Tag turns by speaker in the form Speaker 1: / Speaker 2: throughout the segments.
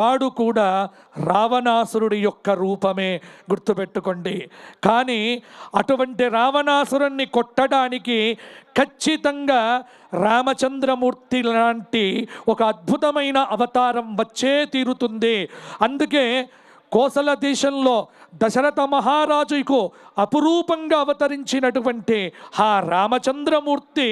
Speaker 1: వాడు కూడా రావణాసురుడి యొక్క రూపమే గుర్తుపెట్టుకోండి. కానీ అటువంటి రావణాసురుణ్ణి కొట్టడానికి ఖచ్చితంగా రామచంద్రమూర్తి లాంటి ఒక అద్భుతమైన అవతారం వచ్చే తీరుతుంది. అందుకే కోసల దేశంలో దశరథ మహారాజుకు అపురూపంగా అవతరించినటువంటి ఆ రామచంద్రమూర్తి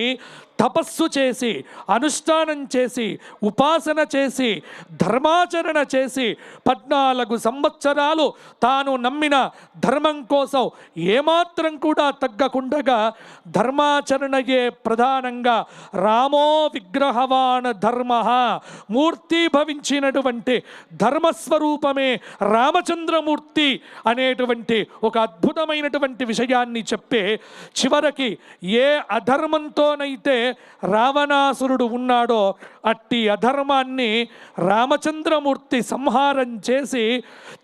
Speaker 1: తపస్సు చేసి అనుష్ఠానం చేసి ఉపాసన చేసి ధర్మాచరణ చేసి పద్నాలుగు సంవత్సరాలు తాను నమ్మిన ధర్మం కోసం ఏమాత్రం కూడా తగ్గకుండగా ధర్మాచరణయే ప్రధానంగా రామో విగ్రహవాన్ ధర్మ మూర్తి భవించినటువంటి ధర్మస్వరూపమే రామచంద్రమూర్తి అనేటువంటి ఒక అద్భుతమైనటువంటి విషయాన్ని చెప్పే చివరికి ఏ అధర్మంతోనైతే రావణాసురుడు ఉన్నాడో అట్టి అధర్మాన్ని రామచంద్రమూర్తి సంహారం చేసి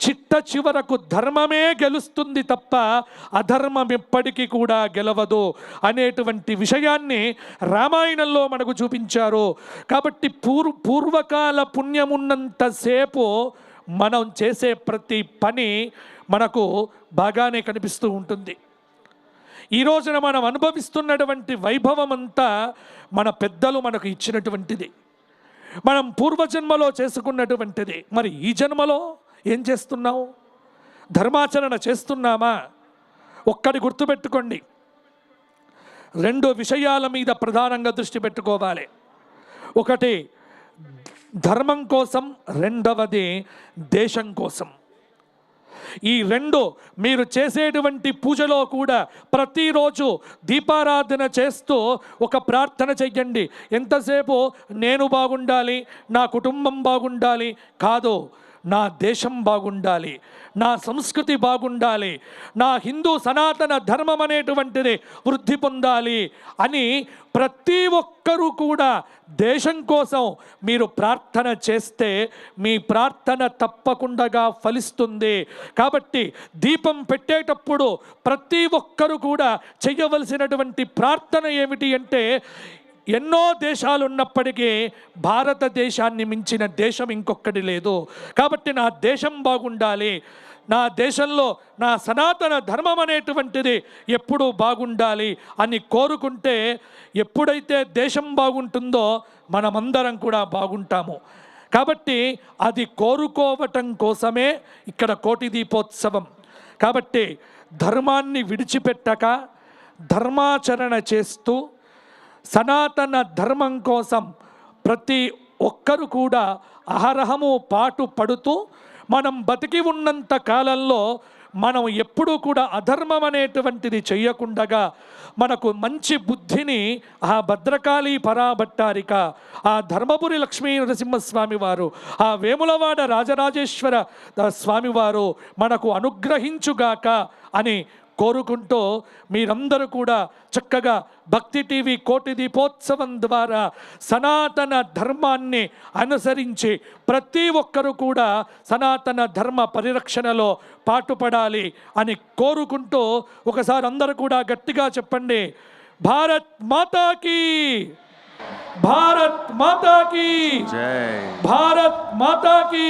Speaker 1: చిట్ట చివరకు ధర్మమే గెలుస్తుంది తప్ప అధర్మం ఎప్పటికీ కూడా గెలవదు అనేటువంటి విషయాన్ని రామాయణంలో మనకు చూపించారు. కాబట్టి పూర్ పూర్వకాల పుణ్యమున్నంతసేపు మనం చేసే ప్రతి పని మనకు బాగానే కనిపిస్తూ ఉంటుంది. ఈ రోజున మనం అనుభవిస్తున్నటువంటి వైభవం అంతా మన పెద్దలు మనకు ఇచ్చినటువంటిది. మనం పూర్వజన్మలో చేసుకున్నటువంటిది. మరి ఈ జన్మలో ఏం చేస్తున్నావు? ధర్మాచరణ చేస్తున్నామా? ఒక్కడి గుర్తుపెట్టుకోండి. రెండు విషయాల మీద ప్రధానంగా దృష్టి పెట్టుకోవాలి. ఒకటి ధర్మం కోసం. రెండవది దేశం కోసం. ఈ రెండు మీరు చేసేటువంటి పూజలో కూడా ప్రతిరోజు దీపారాధన చేస్తూ ఒక ప్రార్థన చెయ్యండి. ఎంతసేపు నేను బాగుండాలి నా కుటుంబం బాగుండాలి కాదు నా దేశం బాగుండాలి నా సంస్కృతి బాగుండాలి నా హిందూ సనాతన ధర్మం అనేటువంటిది వృద్ధి పొందాలి అని ప్రతి ఒక్కరూ కూడా దేశం కోసం మీరు ప్రార్థన చేస్తే మీ ప్రార్థన తప్పకుండా ఫలిస్తుంది. కాబట్టి దీపం పెట్టేటప్పుడు ప్రతి ఒక్కరు కూడా చేయవలసినటువంటి ప్రార్థన ఏమిటి అంటే ఎన్నో దేశాలు ఉన్నప్పటికీ భారతదేశాన్ని మించిన దేశం ఇంకొకటి లేదు. కాబట్టి నా దేశం బాగుండాలి. నా దేశంలో నా సనాతన ధర్మం అనేటువంటిది ఎప్పుడూ బాగుండాలి అని కోరుకుంటే ఎప్పుడైతే దేశం బాగుంటుందో మనమందరం కూడా బాగుంటాము. కాబట్టి అది కోరుకోవటం కోసమే ఇక్కడ కోటి దీపోత్సవం. కాబట్టి ధర్మాన్ని విడిచిపెట్టక ధర్మాచరణ చేస్తూ సనాతన ధర్మం కోసం ప్రతి ఒక్కరు కూడా అహరహము పాటు పడుతూ మనం బతికి ఉన్నంత కాలంలో మనం ఎప్పుడూ కూడా అధర్మం అనేటువంటిది చెయ్యకుండగా మనకు మంచి బుద్ధిని ఆ భద్రకాళి పరాభట్టారిక ఆ ధర్మపురి లక్ష్మీ నరసింహస్వామి వారు ఆ వేములవాడ రాజరాజేశ్వర స్వామివారు మనకు అనుగ్రహించుగాక అని కోరుకుంటూ మీరందరూ కూడా చక్కగా భక్తి టీవీ కోటి దీపోత్సవం ద్వారా సనాతన ధర్మాన్ని అనుసరించి ప్రతి ఒక్కరూ కూడా సనాతన ధర్మ పరిరక్షణలో పాటుపడాలి అని కోరుకుంటూ ఒకసారి అందరూ కూడా గట్టిగా చెప్పండి. భారత్ మాతాకి! భారత్ మాతాకి! భారత్ మాతాకి!